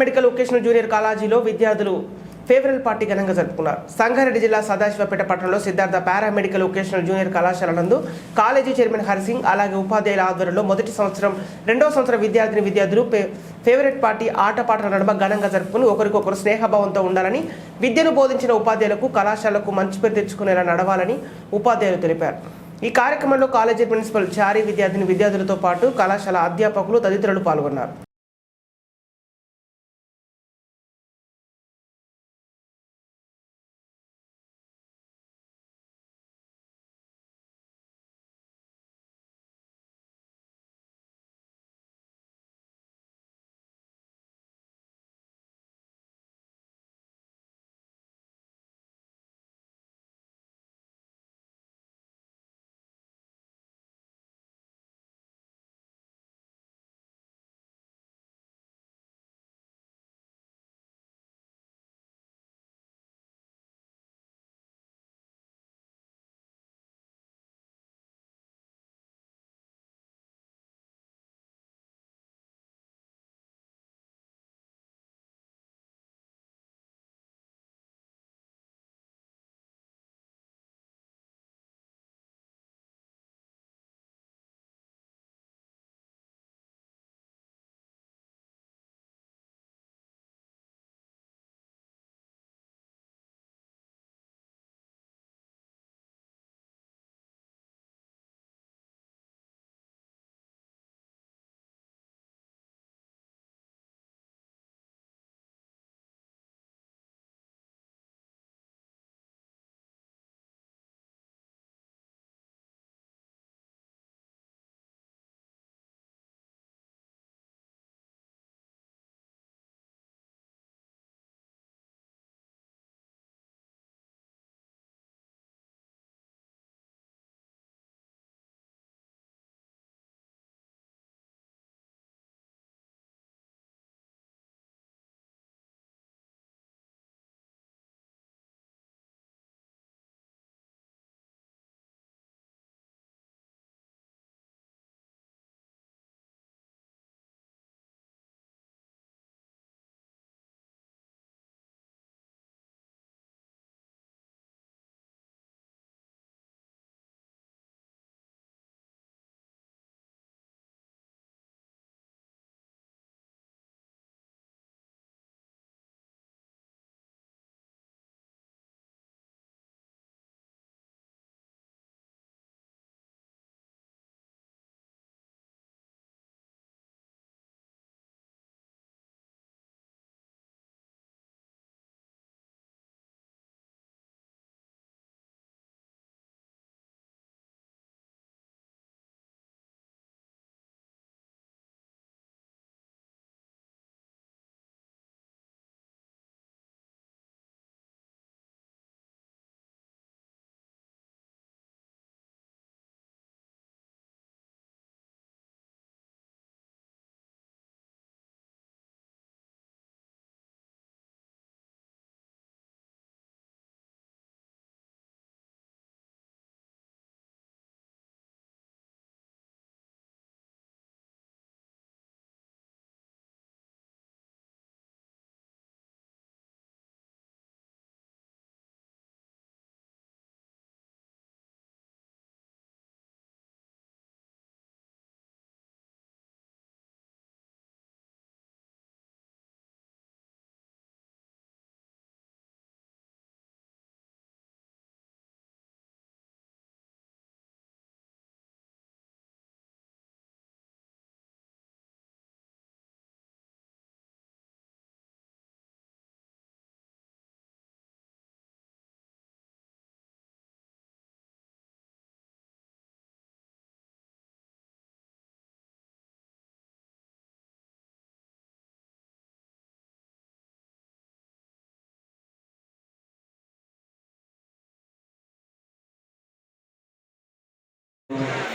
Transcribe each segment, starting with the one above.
Medical vocational junior కాలేజీలో విద్యార్థులు ఫేవరల్ party ఘనంగా జరుపుకున్నారు. సంగారెడ్డి జిల్లా సదాశివపేట పట్టణంలో సిద్ధార్థ పారామెడికల్ వొకేషనల్ జూనియర్ కళాశాల నందు కాలేజీ చైర్మన్ హరిసింగ్ అలాగే ఉపాధ్యాయుల ఆధ్వర్యంలో మొదటి సంవత్సరం రెండో సంవత్సరం విద్యార్థిని విద్యార్థులు ఫేవరెట్ పార్టీ ఆటపాటల నడుమ ఘనంగా జరుపుకుని ఒకరికొకరు స్నేహభావంతో ఉండాలని విద్యను బోధించిన ఉపాధ్యాయులకు కళాశాలకు మంచి పేరు తెచ్చుకునేలా నడవాలని ఉపాధ్యాయులు తెలిపారు. ఈ కార్యక్రమంలో కాలేజీ ప్రిన్సిపల్ చారీ విద్యార్థిని విద్యార్థులతో పాటు కళాశాల అధ్యాపకులు తదితరులు పాల్గొన్నారు.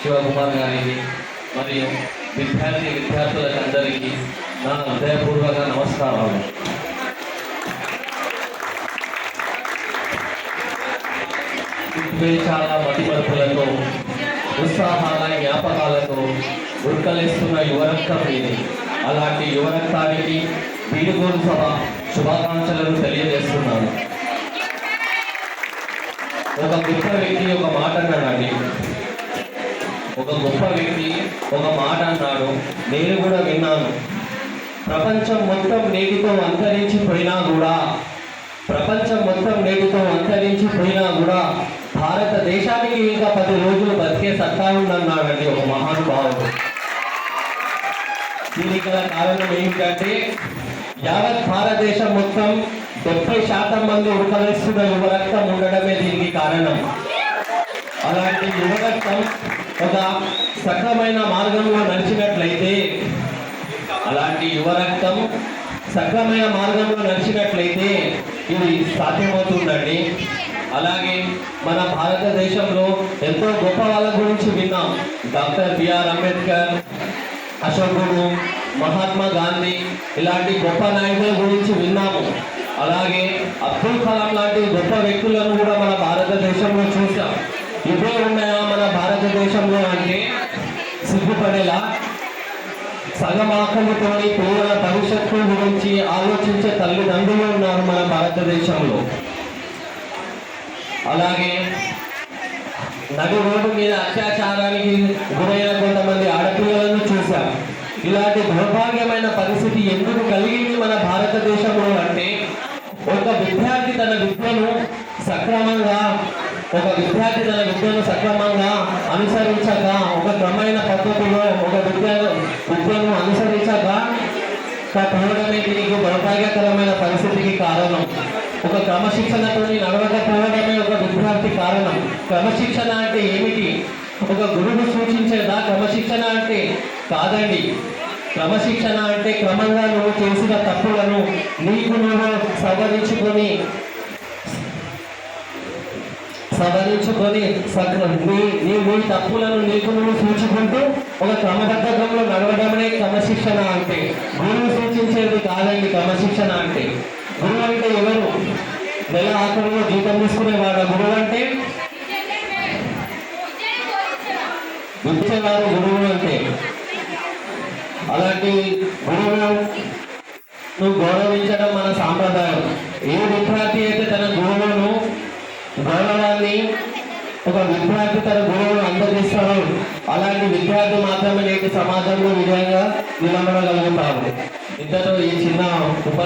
శివకుమార్ గారికి మరియు విద్యార్థి విద్యార్థులకు అందరికీ నా హృదయపూర్వక నమస్కారాలు. ఉద్వేషాల మతిమరుపులతో ఉత్సాహాల జ్ఞాపకాలతో ఉడకలేస్తున్న యువరక్తం ఇది అలాంటి యువరక్తానికి వీడుకోలు సభ శుభాకాంక్షలను తెలియజేస్తున్నాను. ఒక గొప్ప వ్యక్తి ఒక మాట అన్నాడండి. ఒక గొప్ప వ్యక్తి ఒక మాట అన్నాడు నేను కూడా విన్నాను. ప్రపంచం మొత్తం నేటితో అంతరించిపోయినా కూడా ప్రపంచం మొత్తం నేటితో అంతరించిపోయినా కూడా భారతదేశానికి ఇంకా పది రోజులు బతికే సత్తా ఉందన్నాడండి ఒక మహానుభావుడు. దీనికి గల కారణం ఏమిటంటే యావత్ భారతదేశం మొత్తం డెబ్బై శాతం మంది ఉడకవేస్తున్న యువరక్తం ఉండడమే దీనికి కారణం. అలాంటి యువరక్తం ఒక సక్రమైన మార్గంలో నడిచినట్లయితే అలాంటి యువరక్తం సక్రమైన మార్గంలో నడిచినట్లయితే ఇది సాధ్యమవుతుందండి. అలాగే మన భారతదేశంలో ఎంతో గొప్ప వాళ్ళ గురించి విన్నాం. డాక్టర్ బిఆర్ అంబేద్కర్ అశోకుడు మహాత్మా గాంధీ ఇలాంటి గొప్ప నాయకుల గురించి విన్నాము. అలాగే అబ్దుల్ కలాం లాంటి గొప్ప వ్యక్తులను కూడా మన భారతదేశంలో చూసాం. ఇదే ఉన్నాయా మన భారతదేశంలో అంటే పడేలా? సగం ఆకలితోని పిల్లల భవిష్యత్తు గురించి ఆలోచించే తల్లిదండ్రులు ఉన్నారు మన భారతదేశంలో. అలాగే నది రోడ్డు మీద అత్యాచారానికి గురైన కొంతమంది ఆడపిల్లలను చూశాం. ఇలాంటి దౌర్భాగ్యమైన పరిస్థితి ఎందుకు కలిగింది మన భారతదేశంలో అంటే ఒక విద్యార్థి తన విద్యను సక్రమంగా ఒక విద్యార్థి తన విద్యను సక్రమంగా అనుసరించక ఒక క్రమైన పద్ధతిలో ఒక విద్యను విద్యను అనుసరించక పోవడమే దీనికి దౌర్భాగ్యకరమైన పరిస్థితికి కారణం. ఒక క్రమశిక్షణతోని నడవకపోవడమే ఒక విద్యార్థి కారణం. క్రమశిక్షణ అంటే ఏమిటి? ఒక గురువు సూచించేదా? క్రమశిక్షణ అంటే కాదండి. క్రమశిక్షణ అంటే క్రమంగా నువ్వు చేసిన తప్పులను నీకు నువ్వు సవరించుకొని సవరించుకొని నీ నీ నీ తప్పులను నీకు నువ్వు సూచుకుంటూ ఒక క్రమబద్ధకంలో నడవడమే క్రమశిక్షణ అంటే. గురువు సూచించేది కాదండి క్రమశిక్షణ అంటే. గురువు అంటే ఎవరు? నెల ఆఖరిలో జీతం తీసుకునేవాడు గురువు అంటే? ఇచ్చేవారు గురువు అంటే. అలాంటి గురువు నువ్వు గౌరవించడం మన సాంప్రదాయం. ఏ విద్యార్థి అయితే తన గురువును గౌరవాన్ని ఒక విద్యార్థి తన గురువును అందజేస్తాడో. అలాంటి విద్యార్థి మాత్రమే నేటి సమాజంలో విజయంగా నిలబడగలుగుతారు ఇంతలో ఈ చిన్న ఉప